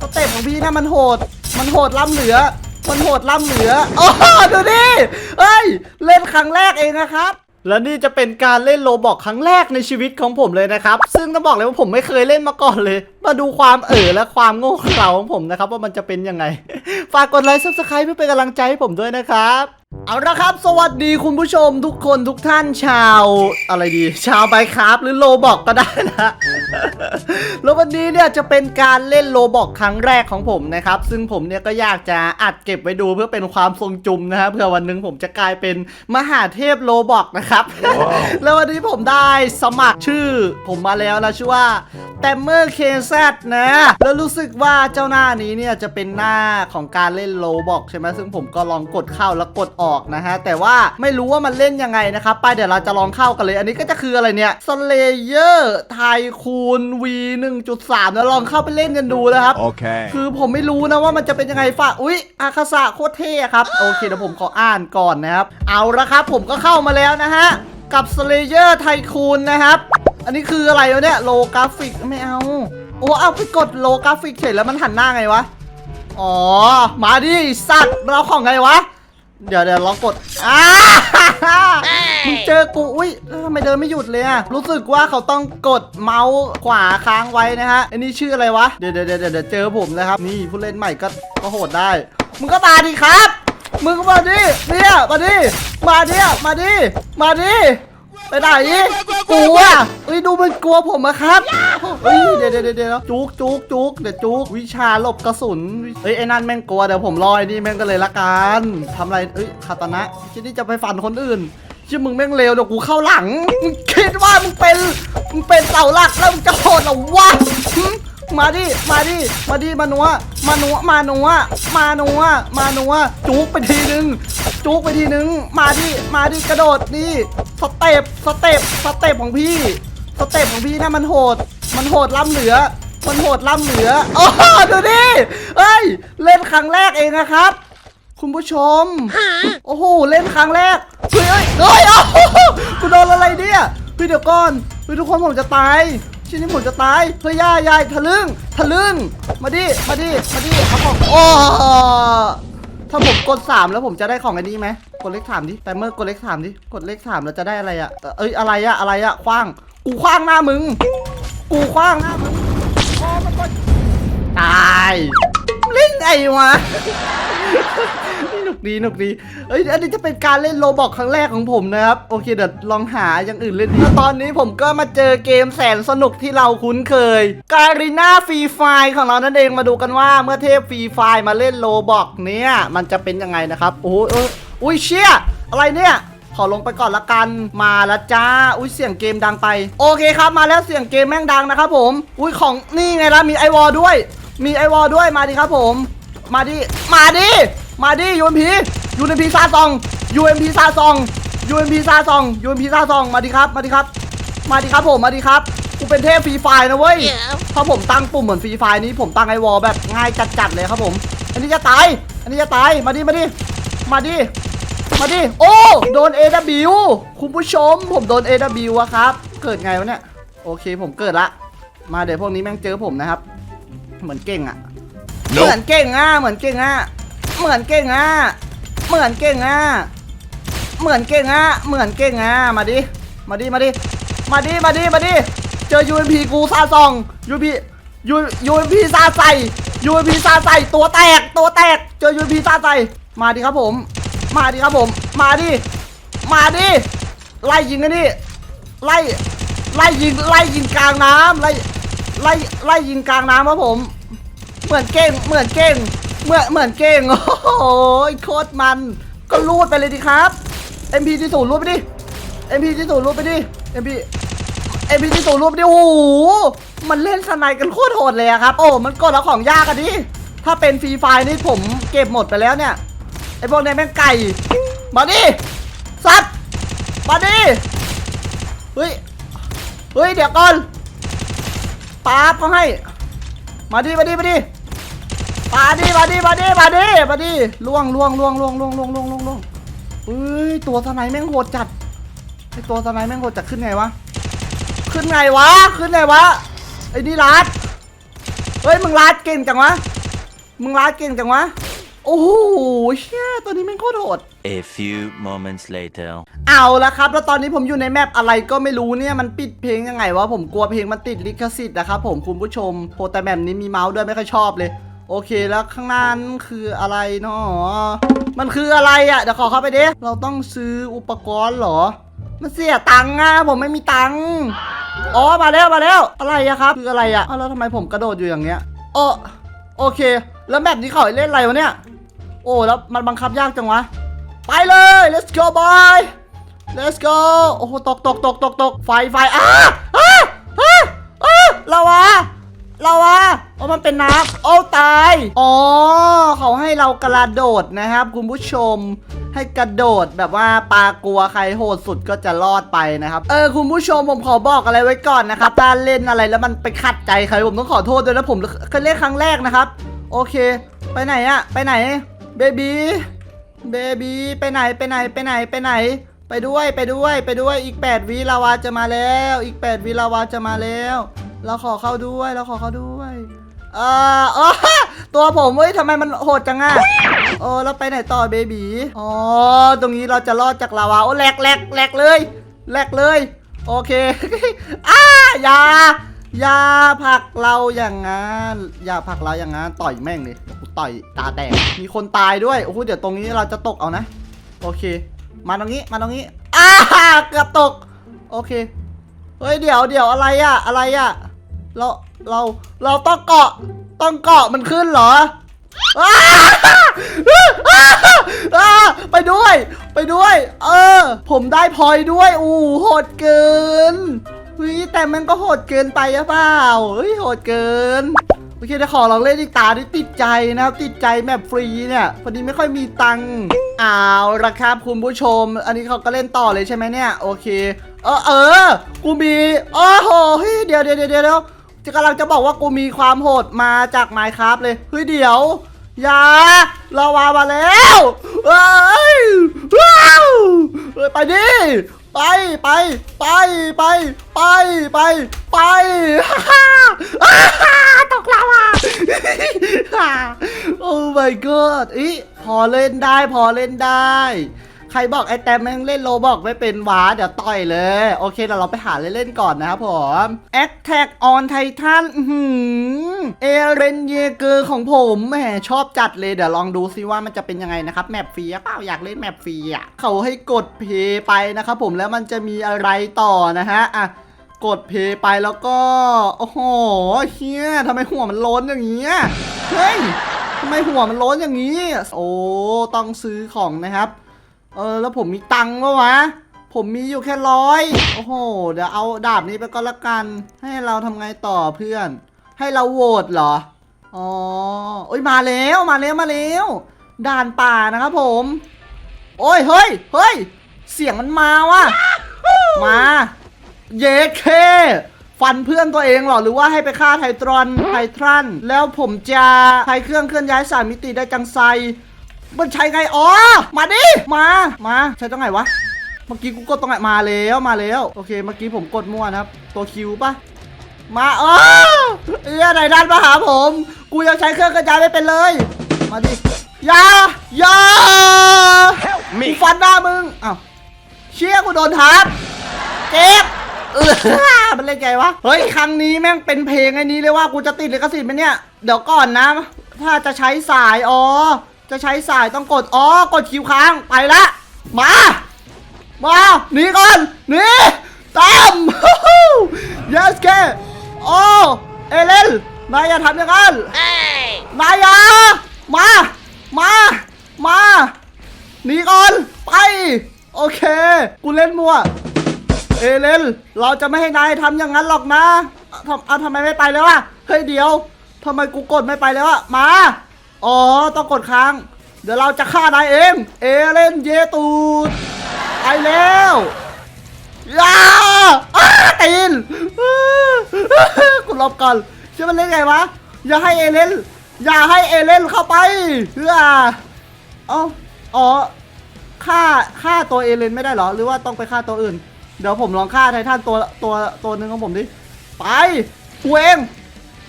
สเต็ปของพี่นะมันโหด มันโหดล้ำเหลือ มันโหดล้ำเหลือ โอ้โหดูดิเอ้ย เล่นครั้งแรกเองนะครับและนี่จะเป็นการเล่นโลบอกครั้งแรกในชีวิตของผมเลยนะครับ ซึ่งต้องบอกเลยว่าผมไม่เคยเล่นมาก่อนเลย มาดูความเอ๋อและความโง่เขลาของผมนะครับ ว่ามันจะเป็นยังไง ฝากกดไลค์ซับสไครป์เพื่อเป็นกำลังใจให้ผมด้วยนะครับ เอาละครับ สวัสดีคุณผู้ชมทุกคนทุกท่านชาว อะไรดี ชาวไบครับหรือโลบอกก็ได้นะ แล้ววันนี้เนี่ยจะเป็นการเล่นโลบอกครั้งแรกของผมนะครับ ซึ่งผมเนี่ยก็อยากจะอัดเก็บไว้ดูเพื่อเป็นความทรงจำนะครับเผื่อวันหนึงผมจะกลายเป็นมหาเทพโลบอกนะครับ แล้ววันนี้ผมได้สมัครชื่อ ผมมาแล้วนะชื่อว่า แตมเมอร์เคซนะ แล้วรู้สึกว่าเจ้าหน้านี้เนี่ยจะเป็นหน้าของการเล่นโลบอกใช่ไหมซึ่งผมก็ลองกดเข้าแล้วกดออกนะฮะ แต่ว่าไม่รู้ว่ามันเล่นยังไงนะครับ ไปเดี๋ยวเราจะลองเข้ากันเลย อันนี้ก็จะคืออะไรเนี่ยสเลเยอร์ไทคูน V 1.3 แล้วลองเข้าไปเล่นกันดูนะครับ Okay. คือผมไม่รู้นะว่ามันจะเป็นยังไงฝากอุ๊ย อาคาสะโคตรเท่ครับ โอเคเดี๋ยวผมขออ่านก่อนนะครับ เอาละครับผมก็เข้ามาแล้วนะฮะ กับ Slayer Tycoon นะครับ อันนี้คืออะไรวะเนี่ยโลกราฟิกไม่เอาโอ้เอาไปกดโลกราฟิกเสร็จแล้วมันหันหน้าไงวะอ๋อมาดิสัตว์เราของไงวะ เดี๋ยวเดี๋ยวลองกดอ้ามึงเจอกูอุ้ยทำไมเดินไม่หยุดเลยอะรู้สึกว่าเขาต้องกดเมาส์ขวาค้างไว้นะฮะอันนี้ชื่ออะไรวะเดี๋ยวเดี๋ยวเดี๋ยวเจอผมนะครับ นี่ผู้เล่นใหม่ก็ก็โหดได้มึงก็มาดิครับ มึงก็มาดิเนี่ยมาดิมาดิมาดิมาดิ ไปไหนกลัวเอ้ยดูมันกลัวผมอะครับเฮ้ยเดี๋ยวเดี๋ยวเดี๋ยวเดี๋ยวจุกจุกจุกเดี๋ยวจุกวิชาหลบกระสุนเฮ้ยไอ้นั่นแม่งกลัวเดี๋ยวผมรอไอ้นี่แม่งก็เลยละกันทำอะไรเอ้ยคาตานะที่นี่จะไปฟันคนอื่นชื่อมึงแม่งเลวเดี๋ยวกูเข้าหลังมึงคิดว่ามึงเป็นมึงเป็นเสาหลักแล้วมึงจะโหดเหรอวะหึมาดิ มาดิ มาดิ มานัว มานัว มานัว มานัว มานัว จุกไปทีนึง จุกไปทีนึง มาดิมาดิกระโดดนี่สเต็ปสเต็ปสเต็ปของพี่สเต็ปของพี่นะมันโหด มันโหดล้ำเหลือ มันโหดล้ำเหลือโอ้โหดูดิเอ้ยเล่นครั้งแรกเองนะครับ คุณผู้ชมโอ้โหเล่นครั้งแรกเฮ้ยเฮ้ยเฮ้ยโอ้โหกูโดนอะไรเนี่ยเฮ้ยเดี๋ยวก่อนเฮ้ยทุกคนผมจะตายชิ้นนี้ผมจะตายเฮ้ยย่ายายทะลึ่งทะลึ่งมาดิมาดิมาดิเอาของโอ้ ถ้าผมกดสามแล้วผมจะได้ของอันนี้ไหมกดเลขสามดิแต่เมื่อกดเลขสามดิกดเลขสามเราจะได้อะไรอะเอ้ยอะไรอะอะไรอะคว้าง กูคว้างหน้ามึง กูคว้างหน้ามึงตายเล่นไงวะ ดีหนุกดีเอ้ยอันนี้จะเป็นการเล่นโลบอกครั้งแรกของผมนะครับ โอเคเดี๋ยวลองหาอย่างอื่นเล่นดีแล้วตอนนี้ผมก็มาเจอเกมแสนสนุกที่เราคุ้นเคยการีนาฟรีไฟของเรานั่นเองมาดูกันว่าเมื่อเทพฟรีไฟมาเล่นโลบอกเนี้ยมันจะเป็นยังไงนะครับโอ้ยเอออุ้ยเชี่ยอะไรเนี่ยขอลงไปก่อนละกันมาล้วจ้า อุ้ยเสียงเกมดังไป โอเคครับมาแล้วเสียงเกมแม่งดังนะครับผม อุ้ยของนี่ไงล่ะมีไอวอลด้วย มีไอวอลด้วยมาดิครับผม มาดิมาดิ มาดิยูเอ็มพียูเอ็มพีซาซองยูเอ็มพีซาซองยูเอ็มพีซาซองยูเอ็มพีซาซองมาดิครับมาดิครับ มาดิครับผมมาดิครับกูเป็นเทพฟรีไฟร์นะเว้ยถ้าผมตั้งปุ่มเหมือนฟรีไฟร์นี้ผมตั้งไอวอลแบบง่ายจัดๆเลยครับผม อันนี้จะตาย อันนี้จะตายมาดิมาดิมาดิมาดิโอ้โดน AW คุณผู้ชม ผมโดน AW อะครับ เกิดไงวะเนี่ยโอเคผมเกิดละ มาเดี๋ยวพวกนี้แม่งเจอผมนะครับ เหมือนเก่งอะเหมือนเก่งอะเหมือนเก่งอะ เหมือนเก่งอะ เหมือนเก่งอะ เหมือนเก่งอะ เหมือนเก่งอะ มาดิ มาดิ มาดิ มาดิ มาดิ มาดิ เจอ UMP กูซาซอง UMP U UMP ซาใส่ UMP ซาใส่ตัวแตก ตัวแตก เจอ UMP ซาใส่มาดิครับผม มาดิครับผม มาดิ มาดิ ไล่ยิงกันดิไล่ ไล่ยิง ไล่ยิงกลางน้ำไล่ ไล่ ไล่ยิงกลางน้ำครับผม เหมือนเก่ง เหมือนเก่ง เหมือนเหมือนเก่งโอ้โหโคตรมัน ก็รูดไปเลยดิครับ MP ที่ศูนย์รูดไปดิ MP ที่ศูนย์รูดไปดิ MP MP ที่ศูนย์รูดไปดิโอ้โหมันเล่นสไนกันโคตรโหดเลยอะครับ โอ้ มันกดแล้วของยากอะดิ ถ้าเป็นฟรีไฟนี่ผมเก็บหมดไปแล้วเนี่ย ไอพวกนี้แม่งไก่ มาดิซัดมาดิเฮ้ย เฮ้ย เดี๋ยวก่อนป๊าบเขาให้ มาดิ มาดิ มาดิ มาดิมาดิมาดิมาดิมาดิล่วงล่วงล่วงล่วงล่วงล่วงล่วงล่วงล่วงเฮ้ยตัวสไนแม่งโหดจัดไอตัวสไนแม่งโหดจัดขึ้นไงวะ ขึ้นไงวะ ขึ้นไงวะ ไอ้นี่รัดเฮ้ยมึงลาดเก่งจังวะ มึงลาดเก่งจังวะ โอ้โหเชี่ยตัวนี้แม่งโคตรโหด A few moments later. เอาละครับ แล้วตอนนี้ผมอยู่ในแมปอะไรก็ไม่รู้เนี่ย มันปิดเพลงยังไงวะ ผมกลัวเพลงมันติดลิขสิทธิ์นะครับผมคุณผู้ชมโหแต่แมปนี้มีเมาส์ด้วยไม่ค่อยชอบเลย โอเคแล้วข้างหน้านั้นคืออะไรเนาะมันคืออะไรอะ่ะเดี๋ยวขอเข้าไปดิเราต้องซื้ออุปกรณ์เหรอ มันเสียตังค์อะผมไม่มีตังค์อ๋อมาแล้วมาแล้วอะไรอะครับ คืออะไรอะอ้าวแล้วทำไมผมกระโดดอยู่อย่างเงี้ยโอโอเค แล้วแมปนี้เขาเล่นอะไรวะเนี่ย โอ้แล้วมันบังคับยากจังวะ ไปเลย let's go boy let's go โอ้โหตกตกตกตกตกไฟไฟอ้าอ้าอ้าอ้าเราวะ เราวะโอ้มันเป็นน้ำโอ้ตาย อ๋อ เขาให้เรากระโดดนะครับ คุณผู้ชม ให้กระโดดแบบว่าปลากลัวใครโหดสุดก็จะรอดไปนะครับ เออคุณผู้ชมผมขอบอกอะไรไว้ก่อนนะครับถ้าเล่นอะไรแล้วมันไปขัดใจใครผมต้องขอโทษด้วยนะผมเคยเล่นครั้งแรกนะครับ โอเค ไปไหนอะไปไหน เบบีเบบีไปไหนไปไหนไปไหนไปไหนไปด้วยไปด้วยไปด้วยอีก 8วิลาวาจะมาแล้ว อีก 8วิลาวาจะมาแล้ว เราขอเข้าด้วย เราขอเข้าด้วยเอ่ออ๋อตัวผมเว้ยทำไมมันโหดจังอะโอ้แล้วไปไหนต่อเบบีอ๋อตรงนี้เราจะรอดจากลาวาโอ้แหลกแหลกแหลกเลยแหลกเลย โอเคอ้าอย่าอย่าผลักเราอย่างงั้นอย่าผลักเราอย่างงั้นต่อยแม่งเลยเดี๋ยวกูต่อยตาแตกมีคนตายด้วยโอ้โหเดี๋ยวตรงนี้เราจะตกเอานะ โอเค มาตรงนี้มาตรงนี้อ้าเกือบตก โอเคเฮ้ยเดี๋ยวเดี๋ยวอะไรอะอะไรอะ เรา เรา เราต้องเกาะ ต้องเกาะมันขึ้นเหรออ้าอ้าไปด้วย ไปด้วย เออ ผมได้พลอยด้วย อู้โหดเกินเฮ้ยแต่มันก็โหดเกินไปอะเปล่าเฮ้ยโหดเกินโอเคเดี๋ยวขอลองเล่นอีกตาที่ติดใจนะครับ ติดใจแมปฟรีเนี่ยพอดีไม่ค่อยมีตังค์เอาละครับคุณผู้ชม อันนี้เขาก็เล่นต่อเลยใช่ไหมเนี่ย โอเค เออเออกูมีโอ้โหเฮ้ยเดี๋ยวเดี๋ยวเดี๋ยวเดี๋ยว จะกำลังจะบอกว่ากูมีความโหดมาจากไมค์ครับเลยเฮ้ยเดี๋ยวอย่าเราวามาแล้วเอ้ยว้าวไปดิไปไปไปไปไปไปไปฮ่าฮ่าฮ่าตกลาวาโอ้ my god อีพอเล่นได้พอเล่นได้ ใครบอกไอ้แต้มแม่งเล่นโลบอกไม่เป็นวาเดี๋ยวต่อยเลย โอเคเดี๋ยวเราไปหาเล่นๆก่อนนะครับผม Attack on Titan เอเรนเยเกอร์ของผมแหมชอบจัดเลยเดี๋ยวลองดูซิว่ามันจะเป็นยังไงนะครับแมปฟรีเปล่าอยากเล่นแมปฟรีอะเขาให้กดเพย์ไปนะครับผมแล้วมันจะมีอะไรต่อนะฮะอะกดเพย์ไปแล้วก็ โอ้โหเฮียทำไมหัวมันล้นอย่างเงี้ยเฮ้ยทำไมหัวมันล้นอย่างนี้ โอ้ต้องซื้อของนะครับ เออแล้วผมมีตังค์ปะวะ ผมมีอยู่แค่ร้อยโอ้โห เดี๋ยวเอาดาบนี้ไปก็แล้วกัน ให้เราทำไงต่อเพื่อน ให้เราโหวตเหรอ อ๋อโอ้ยมาแล้วมาแล้วมาแล้ว ด่านป่านะครับผม โอ้ยเฮ้ยเฮ้ยเสียงมันมาว่ะ มา เยเค ฟันเพื่อนตัวเองเหรอ หรือว่าให้ไปฆ่าไทตรอนไททรัน แล้วผมจะใช้เครื่องเคลื่อนย้ายสามมิติได้จังไซ มันใช้ไงอ๋อมาดิมามาใช้ตรงไหนวะเมื่อกี้กูกดตรงไหนมาแล้วมาแล้วโอเคเมื่อกี้ผมกดมั่วนะครับ ตัวคิวปะมาเออเอ้ยไหนดันมาหาผม กูยังใช้เครื่องกระจายไม่เป็นเลย มาดิอย่าอย่ากูฟันหน้ามึงอ้าวเชี่ยกูโดนทับเจ็บเออมันเล่นไงวะ เฮ้ย ครั้งนี้แม่งเป็นเพลงไอ้นี้เลยว่ากูจะติดลิขสิทธิ์ไหมเนี่ย เดี๋ยวก่อนนะ ถ้าจะใช้สาย อ๋อ จะใช้สายต้องกด อ๋อ กดคิวค้าง ไปละ มา มา หนีก่อน หนี ตาม yes แกโอ้เอเลนนายอย่าทำอย่างนั้นนายอย่ามา มา มา หนีก่อน ไป โอเค กูเล่นมั่วเอเลน เราจะไม่ให้นายทำอย่างนั้นหรอกนะทำเอาทำไมไม่ไปแล้วอะเฮ้ยเดี๋ยวทำไมกูกดไม่ไปแล้วอะมา อ๋อ ต้องกดค้าง เดี๋ยวเราจะฆ่านายเอง เอเลนเยตูดไปแล้วยาอ้าตีนกูหลบก่อนเชื่อมันเล่นไงวะ อย่าให้เอเลน อย่าให้เอเลนเข้าไปเพื่อเอ้าอ๋อฆ่าฆ่าตัวเอเลนไม่ได้เหรอ หรือว่าต้องไปฆ่าตัวอื่น เดี๋ยวผมลองฆ่าไททันตัวตัวตัวหนึ่งของผมดิ ไปกูเอง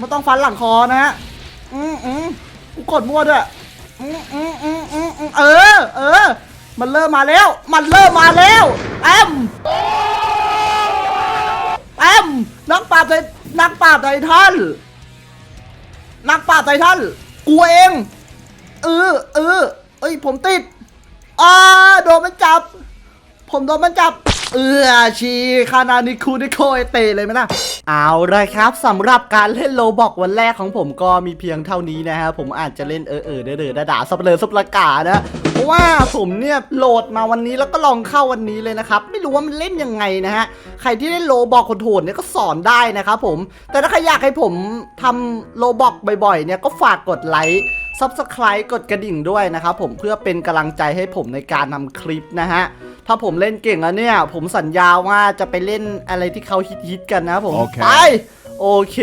มันต้องฟันหลังคอนะฮะ อืมอืม กูกดมั่วด้วยอืมอืมอืมอืมอืมเออ เออ มันเริ่มมาแล้ว มันเริ่มมาแล้วแอมแอมนักปราบไทนักปราบไททันนักปราบไททันกูเองเออเออเอ้ยผมติดอ่าโดนมันจับ ผมโดนมันจับ เอือชีคานานิคูนิโคเอเตเลยไหมนะเอาเลยครับสำหรับการเล่นโลบอกวันแรกของผมก็มีเพียงเท่านี้นะฮะผมอาจจะเล่นเออเออเดอเดอดาดาสับเลยสับละกานะเพราะว่าผมเนี่ยโหลดมาวันนี้แล้วก็ลองเข้าวันนี้เลยนะครับ ไม่รู้ว่ามันเล่นยังไงนะฮะ ใครที่เล่นโลบอกคนโหดเนี่ยก็สอนได้นะครับผม แต่ถ้าใครอยากให้ผมทำโลบอกบ่อยๆ เนี่ยก็ฝากกดไลค์ Subscribe กดกระดิ่งด้วยนะครับผมเพื่อเป็นกำลังใจให้ผมในการทำคลิปนะฮะ ถ้าผมเล่นเก่งแล้วเนี่ย ผมสัญญาว่าจะไปเล่นอะไรที่เขาฮิตๆกันนะครับผมโอเคไปโอเค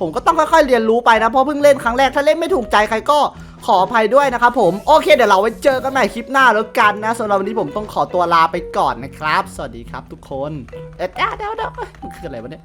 ผมก็ต้องค่อยๆเรียนรู้ไปนะเพราะเพิ่งเล่นครั้งแรกถ้าเล่นไม่ถูกใจใครก็ขออภัยด้วยนะครับผมโอเคเดี๋ยวเราไว้เจอกันใหม่คลิปหน้าแล้วกันนะสำหรับวันนี้ผมต้องขอตัวลาไปก่อนนะครับ สวัสดีครับทุกคนเอ๊ะเดี๋ยวเดี๋ยวเดี๋ยวมันคืออะไรวะเนี่ย